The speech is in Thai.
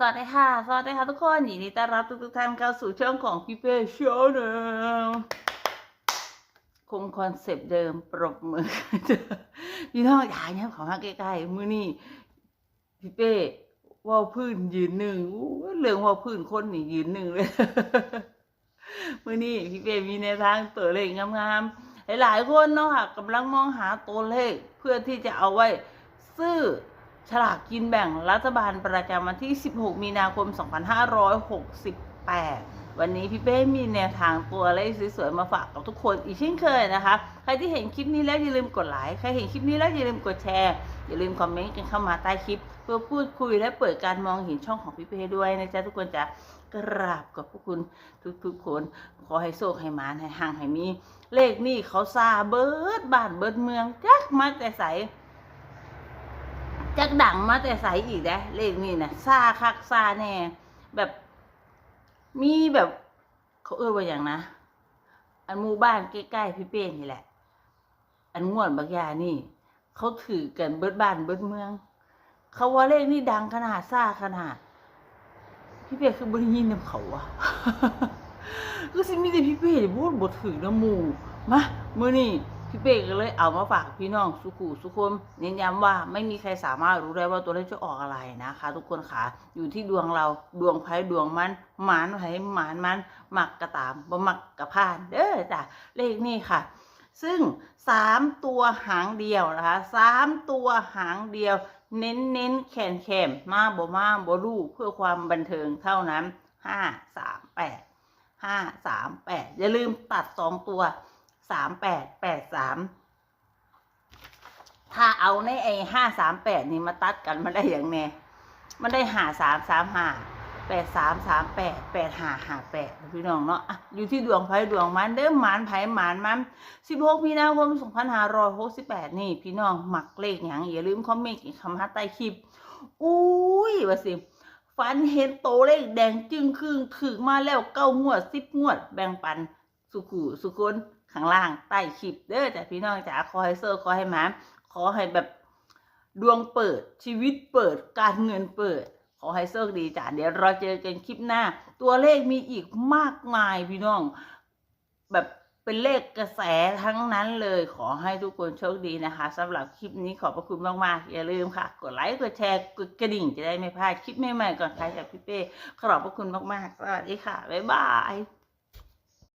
สวัสดีค่ะ สวัสดีค่ะทุกคนยินดีต้อนรับทุกทุกท่านเข้าสู่ช่องของพี่เป้ชาแนลคงคอนเซปต์เดิมปรบมือพี่น้องอย่าเนี้ยขอมาใกล้ๆมือนี่พี่เป้ว่าวพื้นยืนหนึ่งอู้เรื่องว่าวพื้นคนนี่ยืนหนึ่งเลยมือนี่พี่เป้มีในทางตัวเลขงามๆหลายๆคนเนาะค่ะกำลังมองหาตัวเลขเพื่อที่จะเอาไว้ซื้อ ฉลากกินแบ่งรัฐบาลประจำวันที่ 16 มีนาคม 2568 วันนี้พี่เป้มีแนวทางตัวเลขสวยๆมาฝากกับทุกคนอีกเช่นเคยนะคะ ใครที่เห็นคลิปนี้แล้วอย่าลืมกดไลค์ ใครเห็นคลิปนี้แล้วอย่าลืมกดแชร์ อย่าลืมคอมเมนต์กันเข้ามาใต้คลิป เพื่อพูดคุยและเปิดการมองเห็นช่องของพี่เป้ด้วยนะจ๊ะทุกคนจะกราบกับพวกคุณทุกๆคน ขอให้โชคให้มานให้ห่างให้มี เลขนี่เขาซาเบิร์ดบ้านเบิร์ดเมืองจักมาแต่ใส จักดังมาแต่ใสอีกนะเลขนี่นะซาคักซาแน่ แบบมีแบบเขาเอ่ยว่าอย่างนะ อันหมู่บ้านใกล้ๆพี่เป้นี่แหละ อันงวดบักยานี่ เขาถือกันเบิดบ้านเบิดเมือง เขาว่าเลขนี่ดังขนาดซาขนาด พี่เป้คือบริยินนำเขาอะก็สิมีแต่พี่เป้ที่พูดบทถือน้ำมูมาเมื่อนี่ พี่เป้ก็เลยเอามาฝากพี่น้องสุขูสุคนเน้นย้ำว่าไม่มีใครสามารถรู้ได้ว่าตัวเลขจะออกอะไรนะคะ ทุกคนค่ะอยู่ที่ดวงเราดวงไพ่ดวงมันหมานไพ่หมานมันหมักกระตามบ่หมักกระพานเด้อจ้ะเลขนี่ค่ะ ซึ่งสามตัวหางเดียวนะคะสามตัวหางเดียว เน้นเน้นแขนแขมมาบ่มาบ่รู้เพื่อความบันเทิงเท่านั้นห้าสามแปดห้าสามแปดอย่าลืมตัดสองตัว สามแปดแปดสามถ้าเอาในไอ้ห้าสามแปดนี่มาตัดกันมันได้อย่างแน่มันได้หาสามสามหาแปดสามสามแปดแปดหาหาแปดพี่น้องเนาะอยู่ที่ดวงไพ่ดวงมันเด้อหมานไพ่หมานมันสิบหกมีนาคมสองพันห้าร้อยหกสิบแปดนี่ พี่น้องหมักเลขอย่างอย่าลืมคอมเมนต์คำหาใต้คลิปอุ้ยว่าสิฟันเห็นโตเลขแดงจึงครึ่งถึงมาแล้วเก้างวดสิบงวด แบ่งปันสุขุสุคน ข้างล่างใต้คลิปเด้อจ้ะพี่น้องจ๋าขอให้เซอร์ขอให้หมาขอให้แบบดวงเปิดชีวิตเปิดการเงินเปิด ขอให้โชคดีจ้ะเดี๋ยวเราเจอกันคลิปหน้า ตัวเลขมีอีกมากมายพี่น้อง แบบเป็นเลขกระแสทั้งนั้นเลย ขอให้ทุกคนโชคดีนะคะสำหรับคลิปนี้ขอบพระคุณมากๆอย่าลืมค่ะ กดไลค์กดแชร์กดกระดิ่งจะได้ไม่พลาดคลิปใหม่ๆก่อนใครจากพี่เป้ขอบพระคุณมากๆสวัสดีค่ะบ๊ายบาย